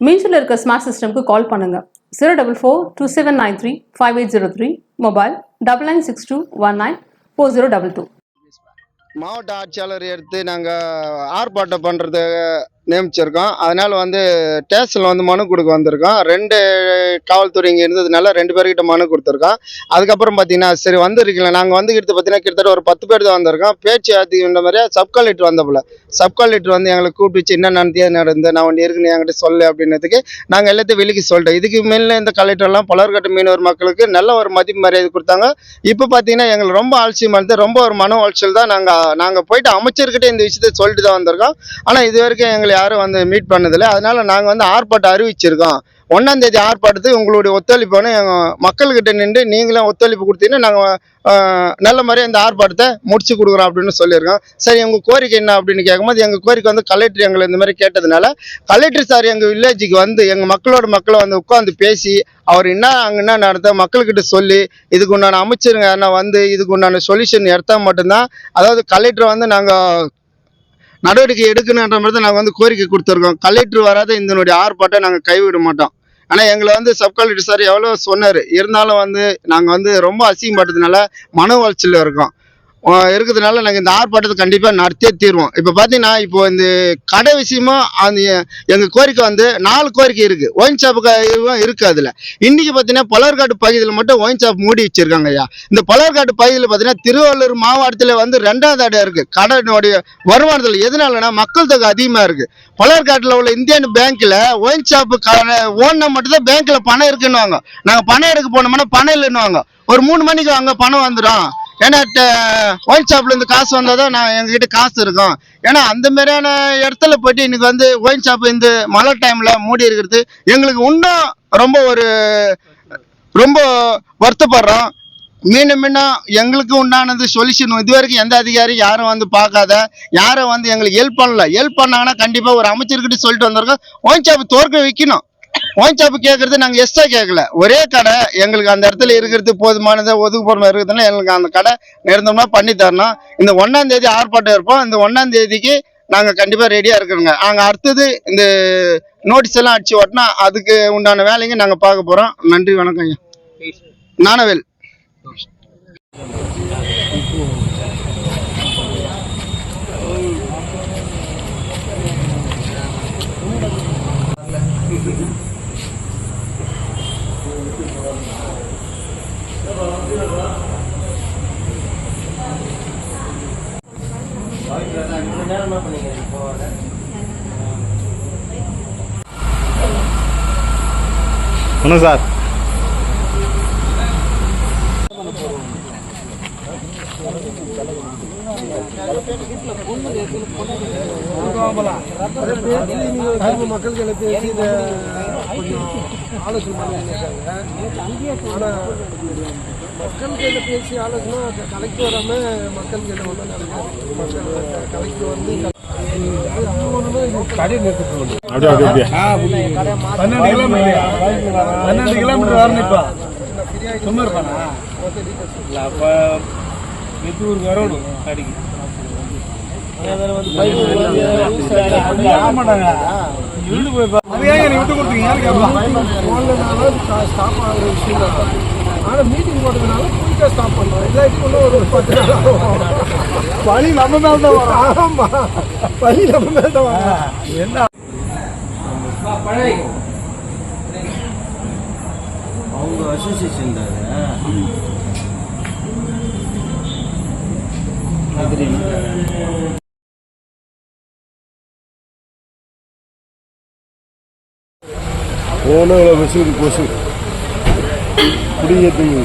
மீன்ஸில் இருக்க ஸ்மார்ட் சிஸ்டம்க்கு கால் பண்ணுங்கள் zero double four two seven nine three five eight zero three mobile double nine six two one nine four zero double two மாவட்ட ஆட்சியாளர் எடுத்து நாங்கள் ஆர்ப்பாட்டம் பண்ணுறது நியமிச்சிருக்கோம். அதனால் வந்து ஸ்டேஷனில் வந்து மனு கொடுக்க வந்திருக்கோம். ரெண்டு காவல்துறை இங்கே இருந்ததுனால ரெண்டு பேர்கிட்ட மனு கொடுத்துருக்கோம். அதுக்கப்புறம் பார்த்தீங்கன்னா சரி வந்திருக்கீங்களா. நாங்கள் வந்துக்கிட்டு பார்த்தீங்கன்னா கிட்டத்தட்ட ஒரு பத்து பேர் தான் வந்திருக்கோம். பேச்சு ஆத்திக்கின்ற மாதிரியே சப் கலெக்டர் வந்தப்பல சப் கலெக்டர் வந்து எங்களை கூப்பிட்டு வச்சு என்ன நடத்தியே நடந்து நான் ஒன்று இருக்குன்னு என்கிட்ட சொல்லு அப்படின்றதுக்கு நாங்கள் எல்லாத்தையும் வெளிக்கு சொல்லிட்டோம். இதுக்கு மேலே இந்த கலெக்டர்லாம் பலர்கட்ட மீனவர் மக்களுக்கு நல்ல ஒரு மதிப்பு மரியாதை கொடுத்தாங்க. இப்போ பார்த்தீங்கன்னா எங்களுக்கு ரொம்ப அலட்சியமாக இருந்து ரொம்ப ஒரு மன உளைச்சல் தான் நாங்கள் நாங்கள் போயிட்டு அமைச்சர்கிட்ட இந்த விஷயத்தை சொல்லிட்டு தான் வந்திருக்கோம். ஆனால் இது வரைக்கும் எங்களை யாரும் வந்து மீட் பண்ணதில்லை. அதனால் நாங்கள் வந்து ஆர்ப்பாட்டம் அறிவிச்சிருக்கோம். ஒன்றாந்தேதி ஆர்ப்பாட்டத்துக்கு உங்களுடைய ஒத்துழைப்பான எங்கள் மக்கள்கிட்ட நின்று நீங்களும் ஒத்துழைப்பு கொடுத்தீங்கன்னா நாங்கள் நல்ல மாதிரி இந்த ஆர்ப்பாட்டத்தை முடிச்சு கொடுக்குறோம் அப்படின்னு சொல்லியிருக்கோம். சரி எங்கள் கோரிக்கை என்ன அப்படின்னு கேட்கும்போது எங்கள் கோரிக்கை வந்து கலெக்டர் எங்களை இந்த மாதிரி கேட்டதுனால கலெக்டர் சார் எங்கள் வில்லேஜுக்கு வந்து எங்கள் மக்களோட மக்களை வந்து உட்காந்து பேசி அவர் என்ன அங்கே என்ன நடத்த மக்கள்கிட்ட சொல்லி இதுக்கு உண்டான அமைச்சருங்க என்ன வந்து இதுக்கு உண்டான சொல்யூஷன் எடுத்தால் மட்டும்தான் அதாவது கலெக்டரை வந்து நாங்கள் நடவடிக்கை எடுக்கணுன்ற மாதிரி தான் நாங்கள் வந்து கோரிக்கை கொடுத்துருக்கோம். கலெக்டர் வராத இதனுடைய ஆர்ப்பாட்டம் நாங்கள் கைவிட மாட்டோம். ஆனால் எங்களை வந்து சப் கலெக்டர் சார் எவ்வளோ சொன்னார். இருந்தாலும் வந்து நாங்கள் வந்து ரொம்ப அசிங்கப்பட்டதுனால மன உளைச்சல் இருக்கோம். இருக்கிறதுனால நாங்கள் இந்த ஆர்ப்பாட்டத்தை கண்டிப்பாக நடத்தியே தீர்வோம். இப்போ பார்த்தீங்கன்னா இப்போ இந்த கடை விஷயமா அந்த எங்கள் கோரிக்கை வந்து நாலு கோரிக்கை இருக்குது ஒயின் ஷாப்புக்கு இருக்குது அதில். இன்றைக்கி பார்த்தீங்கன்னா பலர்காட்டு பகுதியில் மட்டும் ஒயின் ஷாப் மூடி வச்சுருக்காங்க ஐயா. இந்த பலர்காட்டு பகுதியில் பார்த்தீங்கன்னா திருவள்ளூர் மாவட்டத்தில் வந்து ரெண்டாவது இடம் இருக்குது கடனுடைய வருமானத்தில் எதனாலனா மக்கள் தொகை அதிகமாக இருக்குது பலர்காட்டில் உள்ள இந்தியன் பேங்க்கில் ஒயின் ஷாப்பு ஓன்னா மட்டும்தான் பேங்க்கில் பணம் இருக்குன்னுவாங்க. நாங்கள் பணம் எடுக்க போனோம்னா பணம் இல்லைன்னுவாங்க. ஒரு மூணு மணிக்கு அங்கே பணம் வந்துடும் ஏன்னா ஒயின் ஷாப்லேருந்து காசு வந்தால் தான் நான் எங்ககிட்ட காசு இருக்கும். ஏன்னா அந்த மாதிரியான இடத்துல போயிட்டு இன்னைக்கு வந்து ஒயின் ஷாப் இந்த மழை டைமில் மூடி இருக்கிறது எங்களுக்கு இன்னும் ரொம்ப ஒரு ரொம்ப வருத்தப்படுறோம். மீண்டும் மீண்டும் எங்களுக்கு உண்டானது சொல்யூஷன் இது வரைக்கும் எந்த அதிகாரி யாரும் வந்து பார்க்காத யாரும் வந்து எங்களுக்கு ஹெல்ப் பண்ணல. ஹெல்ப் பண்ணாங்கன்னா கண்டிப்பாக ஒரு அமைச்சர்கிட்ட சொல்லிட்டு வந்திருக்கோம். ஒயின் ஷாப் தோற்க வைக்கணும். ஒயின் ஷாப் கேட்கறது நாங்கள் எக்ஸ்ட்ரா கேட்கல ஒரே கடை எங்களுக்கு அந்த இடத்துல இருக்கிறது போதுமானது ஒதுக்குப்புறமா இருக்கிறதுனால எங்களுக்கு அந்த கடை நிரந்தரமா பண்ணி தரணும். இந்த ஒன்றாம் தேதி ஆர்ப்பாட்டம் இருப்போம். இந்த ஒன்றாம் தேதிக்கு நாங்கள் கண்டிப்பாக ரெடியாக இருக்கிறோங்க நாங்கள் அடுத்தது இந்த நோட்டீஸ் எல்லாம் அடிச்சு ஓட்டினா அதுக்கு உண்டான வேலைங்க நாங்கள் பார்க்க போகிறோம் நன்றி வணக்கம் ஐயா நானவேல். வணக்கம் சார். கிராம மக்கள்களை பேசி இதை கொஞ்சம் ஆலோசனை பண்ணியிருக்காங்க ஆனால் மக்கள்கிட்ட பேசி ஆலோசனை கலெக்டர் வராமல் மக்கள்கிட்ட ஒன்றும் நடக்காது மக்கள் கலெக்டர் வந்து கடை நிறுத்திட்டு அப்படியே அப்படியே அப்படியே பன்னெண்டு கிலோமீட்டர் பன்னெண்டு கிலோமீட்டர் வரணும். இப்போ சும்மா இருப்பானா இல்லை அப்போ மெத்தூருக்கு வரணும். கடைக்கு ஸ்டாப் ஆகிற விஷயம் தான். ஆனால் மீட்டிங் போட்டதுனால குயிக்காக ஸ்டாப் இல்லாட்டி இன்னும் ஒரு பத்து நாள் ஆகும். வழி நம்ம மேல தான் வரும். ஆமா. வழி நம்ம மேல தான் வரும். என்ன? அவங்க அசோசியேஷன் போன இவ்வளோ கொசு. கொசு குடியேற்றுங்க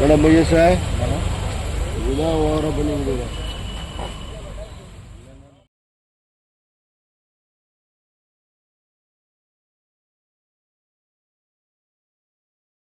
மேடம் பையன் சார். இதுதான் ஓவராக பண்ணி கொடுங்க